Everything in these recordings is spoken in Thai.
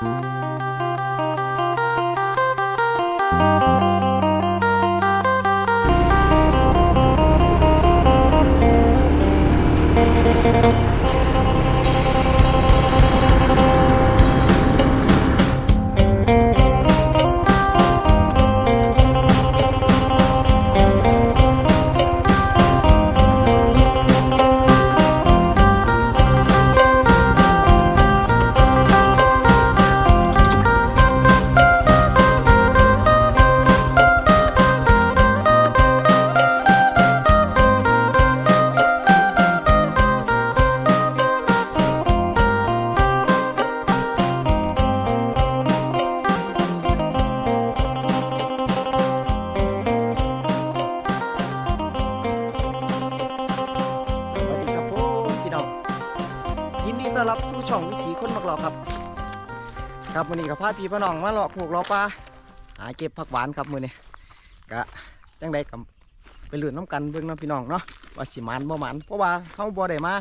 สวั วิถีคนมักหลอกครับ ครับวันนี้กับพาพี่พี่น้องมาหลอกผูกหลอกปลาหาเก็บผักหวานครับมือนี้กะจังใดกับไปเลื่อนน้ำกันเบิ่งน้ำพี่น้องเนาะว่าสิมันบ่หมันเพราะว่าเขาบ่ได้มา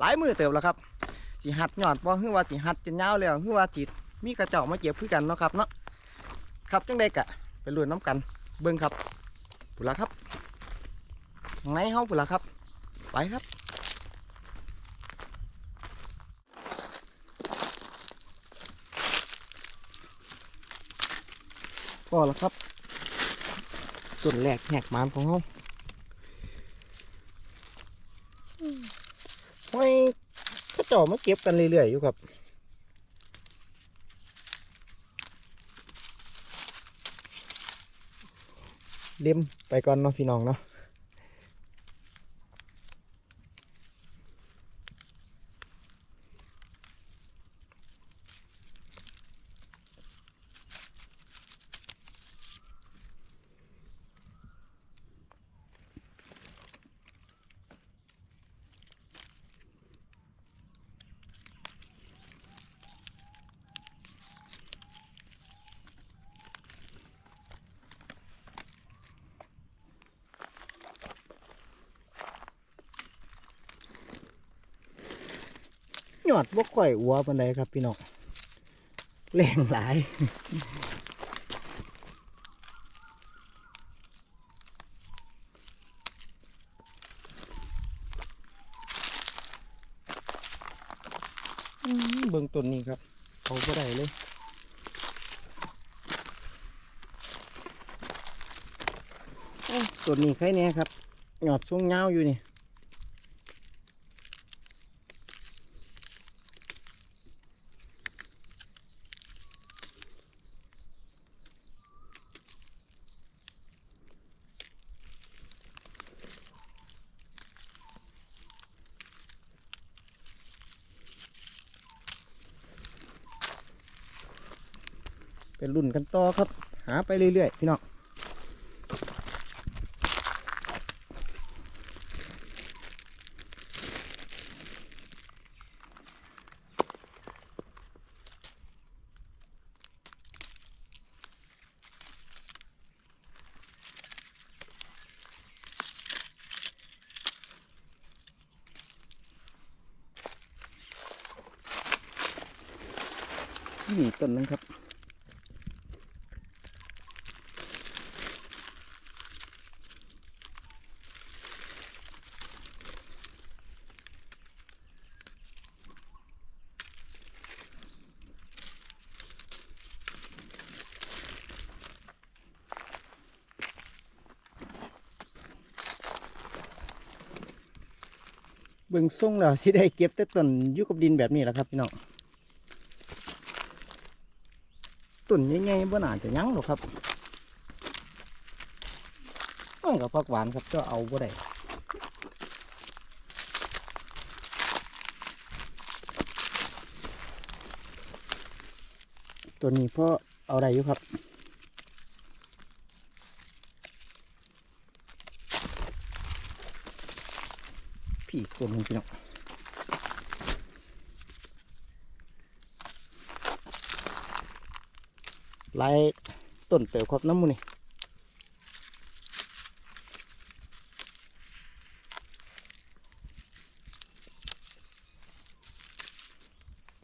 หลายมือเติบแล้วครับสิหัดหยอดบ่ฮือว่าสิหัดจนยาวแล้วฮือว่าจิมีกระเจ้ามาเก็บคือกันเนาะครับเนาะครับจังใดกะไปเลื่อนน้ำกันเบิ่งครับผู้ละครับไหนเฮาผู้ละครับ ไปครับ ก็แล้วครับส่วนแรกแหกมานของเขาห้อยเข้าเจ่อมาเก็บกันเรื่อยๆอยู่ครับเล่มไปก่อนเนาะพี่น้องเนาะ ยอดบ่ค่อยอัวปานใดครับพี่น้องแรงหลายเบิ่งต้นนี้ครับเอาบ่ได้เลยต้นนี้ใครแน่ครับยอดสูงยาอยู่นี่ เป็นรุ่นกันต่อครับ หาไปเรื่อยๆ พี่น้องนี่ต้นนึงครับ เบิ่งส่งแล้วสิได้เก็บแต่ต้นอยู่กับดินแบบนี้แหละครับพี่น้องต้นใหญ่ๆบ่น่าจะยั้งหรอกครับต้องกับผักหวานครับก็เอาบ่ได้ตัวนี้พ่อเอาได้อยู่ครับ พี่อีกตัวหนึงพี่น้องลายต้นเปลวครับน้ำมูนี่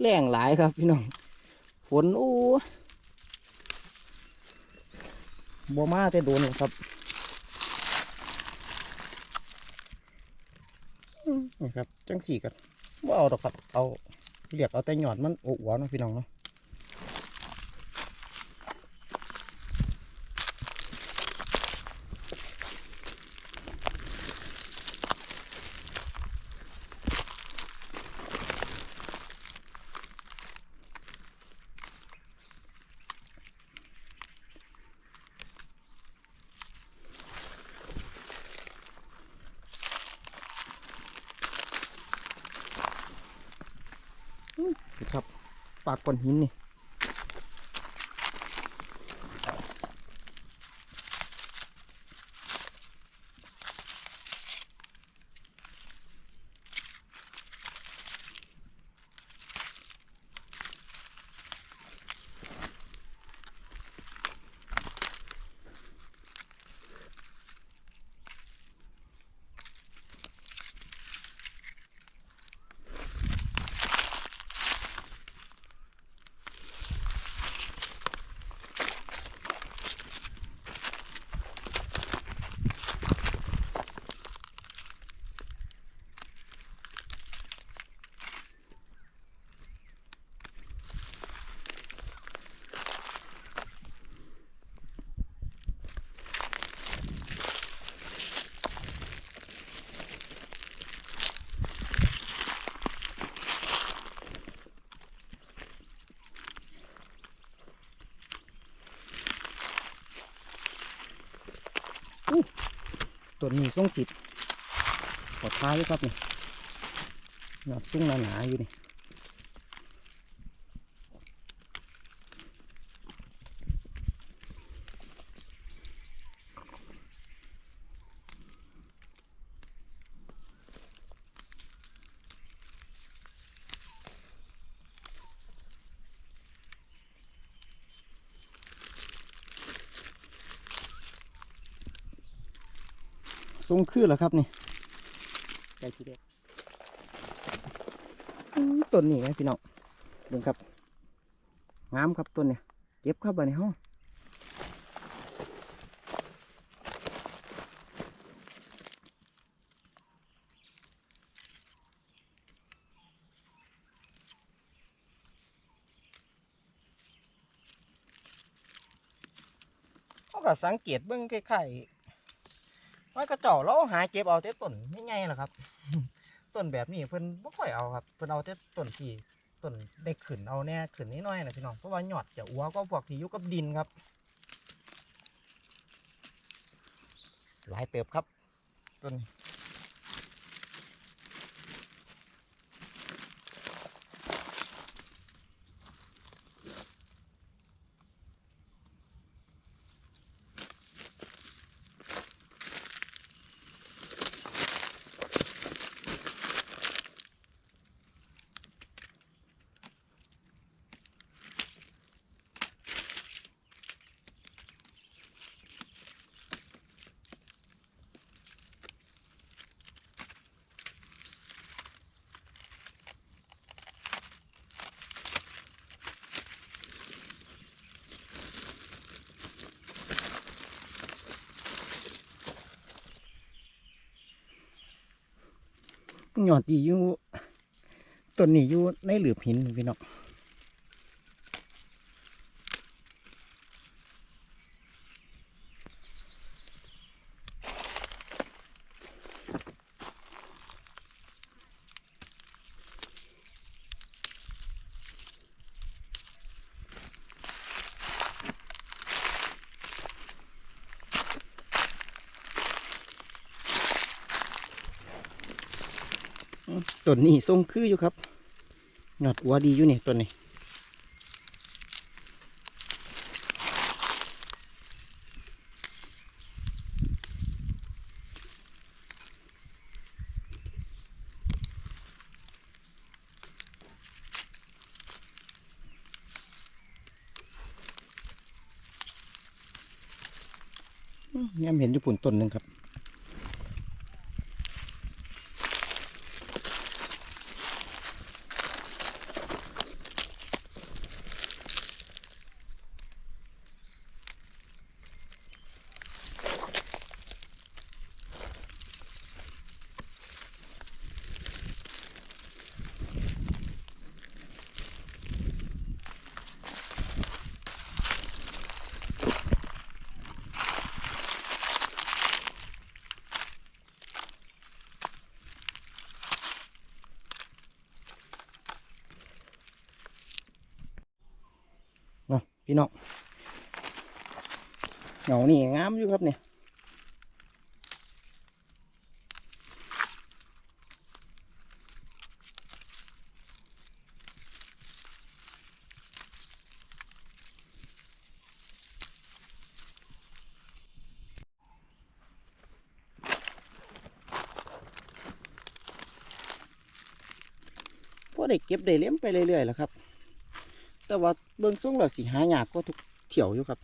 แรงหลายครับพี่น้อง ฝนโอ้บัวมาแต่โดนครับอืมนี่ครับ จังสี่กันว่าเอาดอกครับเอาเรียกเอาแต่หยอดมันโอ้หนะพี่น้องเนาะ ครับ ปากก้อนหินนี่ ตัวหนี้ทรงสิทธิ์ขอท้ายด้วยครับนี่หยอดซุ้งหนาๆอยู่นี่ ทรงคือแล้วครับนี่ไก่ทีเด็ดอื้อต้นนี้ไงพี่น้องเบิ่งครับงามครับต้นเนี่ยเก็บครับบันในห้องเขาก็สังเกตเบิ่งคล้า ยๆว่กระเจ้าเราหาเก็บเอาแต่ต้นไม่ไงล่ะครับ ต้นแบบนี้เพิ่นบ่ค่อยเอาครับเพิ่นเอาแต่ต้นที่ต้นได้ขึ้นเอาแน่ขึ้นนิดหน่อยนะพี่น้องเพราะว่าหยอดจะอัวก็พวกที่อยู่กับดินครับ หลายเติบครับต้น หยอดดีอยู่ต้นนี้อยู่ในหลืบหินพี่น้อง ต้นนี้ทรงคืออยู่ครับหยอดอัวดีอยู่นี่ต้นนี้เนี่ยเห็นอยู่ปุ่นต้นหนึ่งครับ เนาะพี่น้องเหงานี่งามอยู่ครับเนี่ยก็ ได้เก็บได้เลี้ยมไปเรื่อยๆแหล้วครับ แต่ว่าเบื้องสูงแล้วสิหายากก็ทุกเถี่ยวอยู่ครับ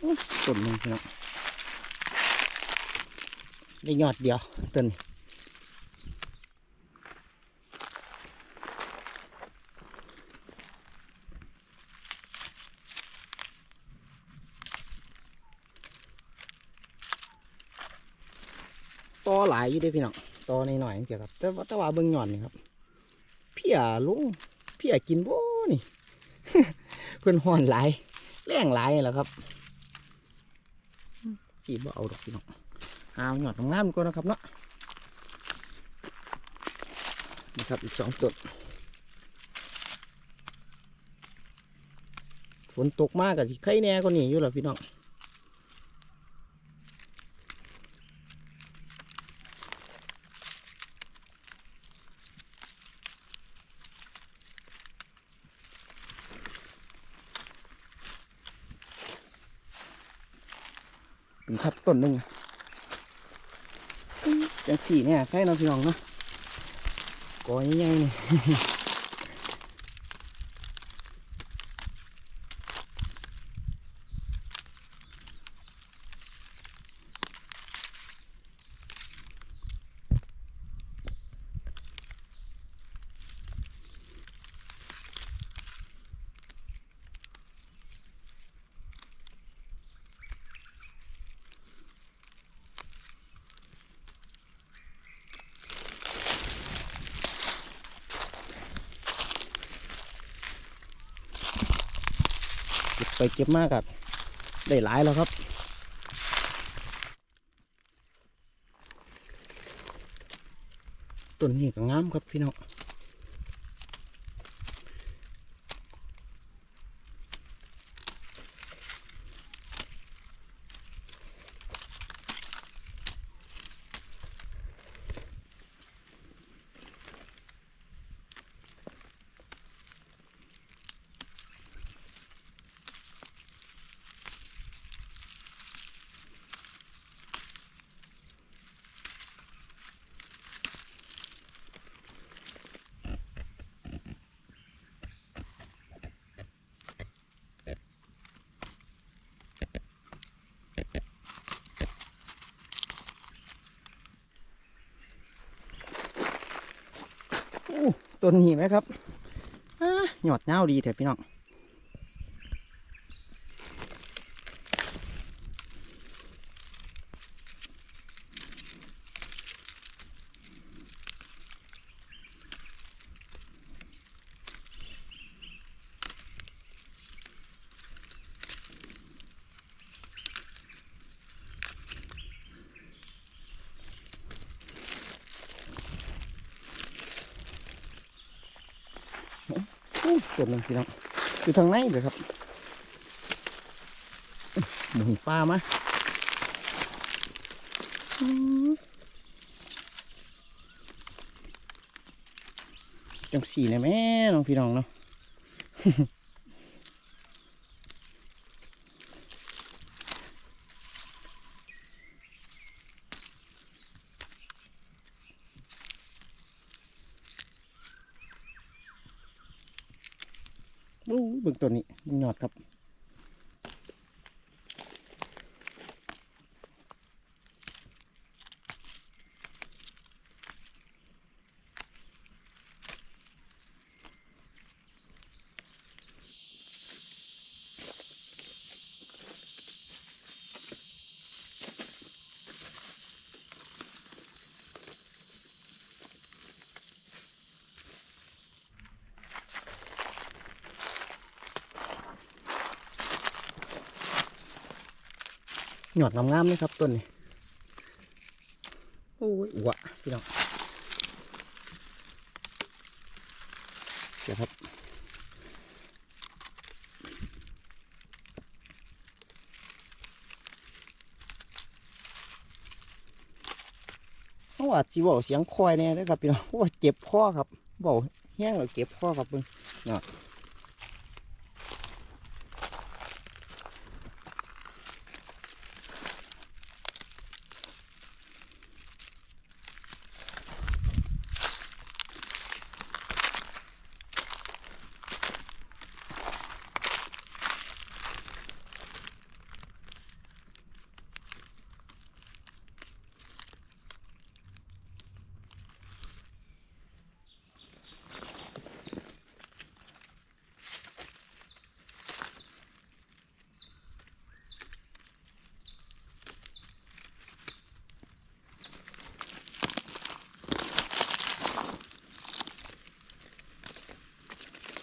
โอ้ยต้นหนึงพี่น้อง ได้ยอดเดียวต้นนี้ตอหลายอยู่ด้พี่น้องตอในหน่อยๆเกี่ยวกับแต่ว่าแต่ว่าเบิ่งหย่อนนี่ครับ เพียลุงเพียกินบ่นี่เพิ่นห่อนหลายแรงหลายแหละครับจีบ่เอาดอกพี่น้อง เอาหยอดงามก่อนนะครับเนาะนะครับอีกสองต้นฝนตกมากกับสิไข่แน่ก็นี่อยู่แล้วพี่น้องเป็นครับต้นหนึ่ง สี่เนี่ยใกล้เราพี่น้องเนาะกอใหญ่ เก็บไปเก็บมากครับได้หลายแล้วครับต้นนี้ก็งามครับพี่น้องอู้ ต้นนี้ไหมครับอ่าหยอดเงาดีแถพี่น้อง อู้ต้นนึงพี่น้องอยู่ทางไหนเลยครับหมูปลามาจังสี่เลยแม่น้องพี่น้องเนาะ อู้เบิ่งตัวนี้เบิ่งยอด ครับ หยอดงามๆเลยครับต้นนี้โอ้ยอวะพี่น้องเดี๋ยวครับเพราะว่าจีบเสียงคอยแน่เลยครับพี่น้องเพราะว่าเจ็บคอครับเบาแห้งแล้วเจ็บคอครับเพิ่งเนาะ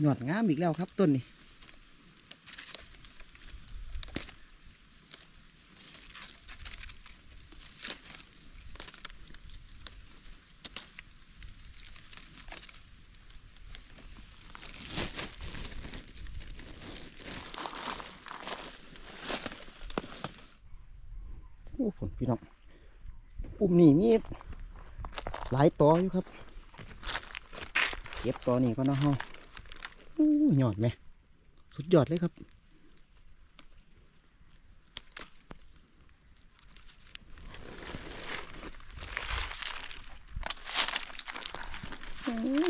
หยอดงามอีกแล้วครับต้นนี้โอ้ฝนพี่น้องปุ่มนี่มีหลายตออยู่ครับ เก็บตอนี้ก็นะฮะ หยอดไหม สุดยอดเลยครับ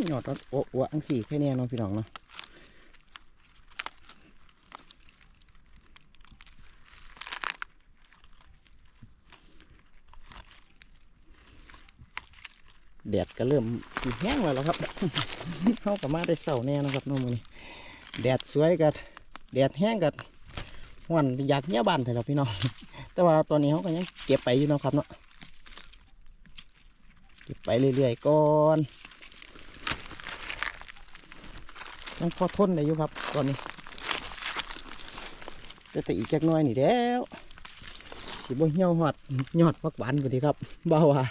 หยอดโอ้โอ้อังสี่แค่เนี้ยน้องพี่น้องเนาะ ดดก็เริ่มสีแห้งแล้วล่ะครับเข้ากับมาได้เสาแน่นะครับน้องมือนี้แดดสวยกับแดดแห้งกับหวันอยากเนี้ยบานเถอะพี่น้องแต่ว่าตอนนี้เขาก็ยังเก็บไปอยู่นะครับเนาะเก็บไปเรื่อยๆก่อนยังพอทนได้อยู่ครับ ตอนนี้แต่แต่อีกจักน้อยนี่แล้วสิบ่เหี่ยวหอดยอดพักหวานพอดีครับบ่าว่า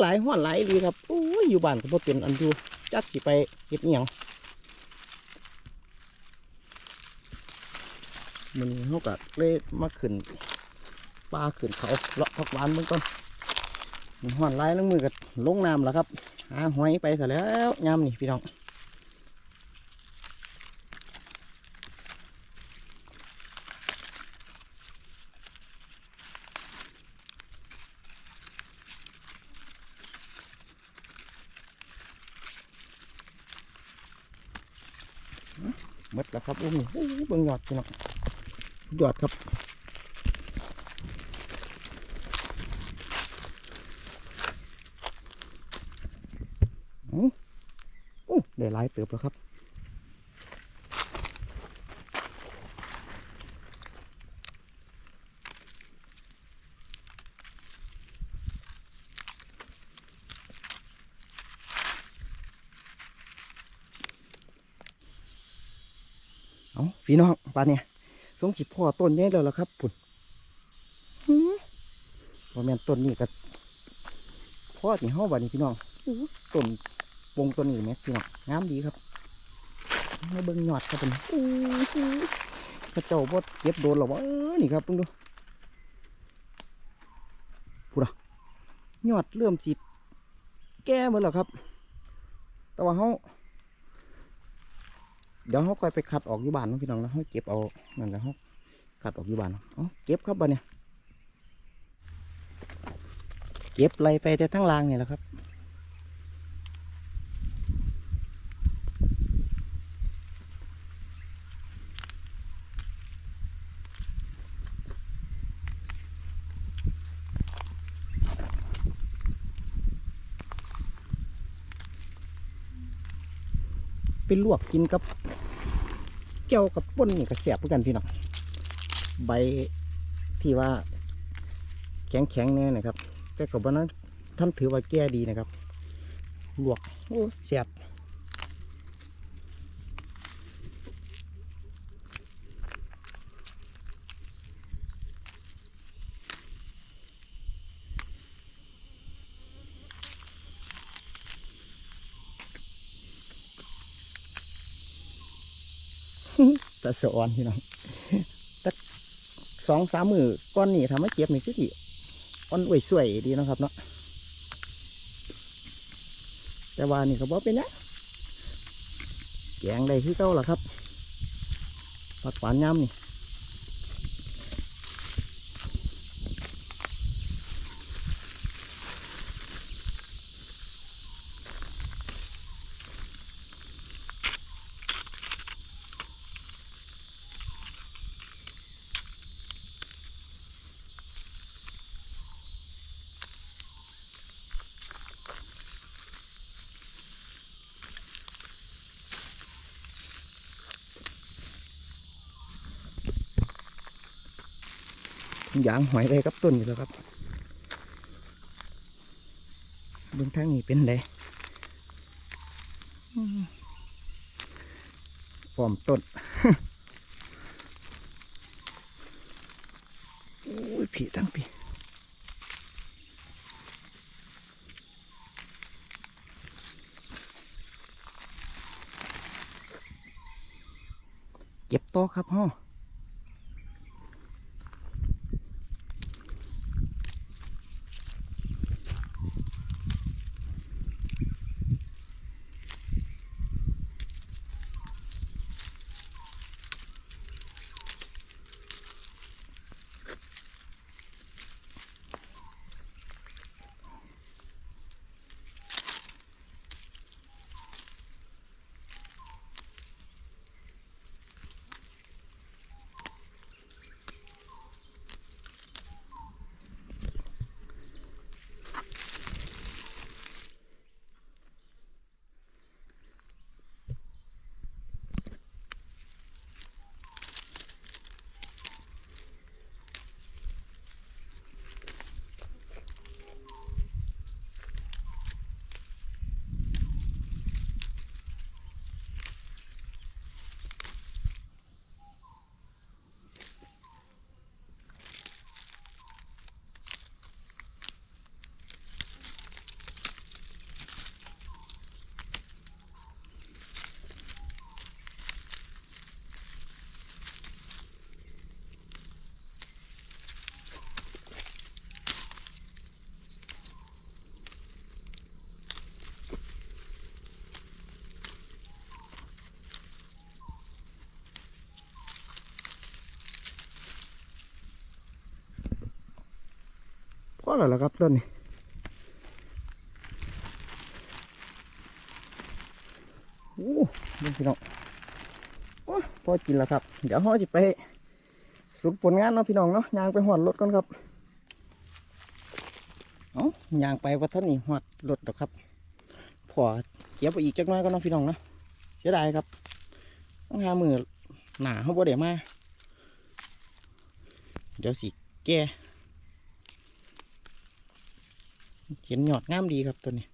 หลายห้อนหลายดีครับโอ้ยอยู่บ้านก็บ่เป็นอันอยู่จักสิไปเฮ็ดอิหยังมันนี่เขาก็เลยมาขึ้นปลาขึ้นเขาเลาะพักหวานเบื้องต้นห้อนหลายแล้วมือกับลงน้ำแล้วครับ หาหอยไปซะแล้วยามนี่พี่น้อง มดแล้วครับโอ้โหเบิ่งยอดพี่น้องยอดครับอื้ออู้ได้หลายเติบแล้วครับ เอา พี่น้องปานเนี่ยสงสิพ่อต้นใหญ่แล้วล่ะครับปุ่นหือบ่แม่นต้นนี้ก็พ่อที่เฮาบัดนี้พี่น้องอู้ต้นวงต้นนี้แม่พี่น้องงามดีครับมาเบิ่งยอดครับเป็นอู้หูกระเจ้าบ่เก็บโดนหรอวะเออนี่ครับเพิ่งดูพูดอะยอดเริ่มสิแก่หมดแล้วครับ แต่ว่าเฮา เดี๋ยวเขาค่อยไปขัดออกอยู่บ้านนะพี่น้องนะเขาเก็บเอานั่นแหละเขาขัดออกอยู่บ้านเนะเอเก็บครับบ้านเนี่ยเก็บไรไปแต่ทั้งรางเนี่ยแหละครับ ไปลวกกินกับเจียวกับป่นนี่ก็แสบเหมือนกันพี่น้องใบที่ว่าแข็งแข็งแน่นะครับ แต่กับวันนั้นท่านถือว่าแก้ดีนะครับลวกโอ้แสบ ตะสะออนพี่น้องตักสองสามมือก้อนนี่ทำให้เจ็บนี่คือสิอ่อนอวยสวยดีนะครับเนาะแต่ว่านี่ก็บอกเป็นนะแกงได้ที่เก้าล่ะครับผักหวานยำนี่ ยางหอยไปกับต้นอยู่แล้วครับเบื้องทางนี้เป็นไดอืมฟอมต้นโอ้ยผีทั้งผีเก็บโต๊ะครับฮ่อ อแล้วล่ะครับต้นนี้โอ้ดูพี่น้องโอ้พอกินแล้วครับ เดี๋ยวห่อจะไปสรุปผลงานเนาะพี่น้องเนาะยางไปหอดรถก่อนครับเอ้ายางไปว่าท่านี่หอดรถดอกครับพอเก็บไปอีกจักหน้อยก็นาะพี่น้องเนาะเสียดายครับต้องหามือหนาเขาบ่ได้มาเดี๋ยวสิแก่ เขียนหยอดงามดีครับตัวนี้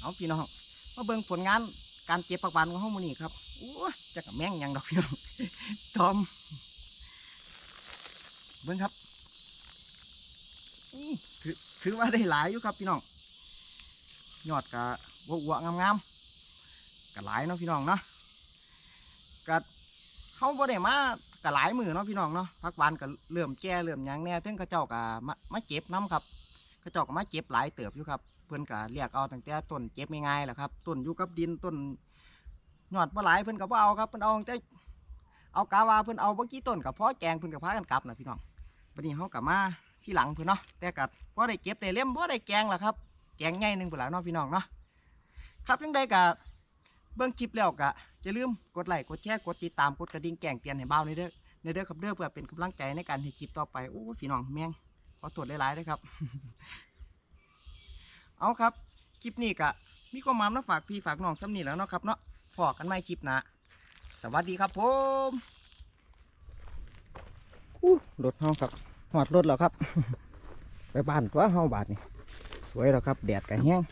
เอาพี่น้องมาเบิ่งผลงานการเก็บผักหวานของห้องมูนี่ครับโอ้จะกับแม่งยังดอกพี่น้องทอม เบิ่งครับถือถือว่าได้หลายอยู่ครับพี่น้องยอดกะวัวๆงามๆกะหลายเนาะพี่น้องเนาะกะ เขาบ่ได้มากะหลายมือเนาะพี่น้องเนาะพักหวานก็เริ่มแก่เริ่มยังแน่ถึงเขาเจ้าก็มามาเจ็บน้ำครับเขาเจ้าก็มาเจ็บหลายเติบอยู่ครับ เพิ่อนก็เรียกเอาตั้งแต่ต้นเจ็บง่ายๆแหละครับต้นอยู่กับดินต้นยอดบ่หลายเพิ่อนก็บ่เอาครับเพิ่อนเอาแต่เอากาวาเพิ่อนเอาบ่อกี่ต้นก็พอแกงเพิ่อนก็พากันกลับนะพี่น้องบัดนี้เฮาก็มาที่หลังเพิ่อนเนาะแต่ก็บ่ได้เก็บได้เล่มบ่ได้แกงล่ะครับ แกงใหญ่หนึ่งพุ่นล่ะเนาะพี่น้องเนาะครับจังได้ก็เบิ่งคลิปแล้วก็ อย่าลืมกดไลค์กดแชร์กดติดตามกดกระดิ่งแจ้งเตือนให้เบาในเด้อในเด้อครับเด้อเพื่อเป็นกำลังใจในการเฮ็ดคลิปต่อไปโอ้ยพี่น้องแมงขอโทษหลายๆด้วยครับ เอาครับคลิปนี้ก็มีความหมายมาฝากพี่ฝากน้องซ้ำนี่แล้วเนาะครับเนาะพอกันใหม่คลิปนะสวัสดีครับผมอู้รถเฮาครับหอดรถแล้วครับ ไปบ้านตัวเฮาบาทนี่สวยแล้วครับ แดดก็แห้ง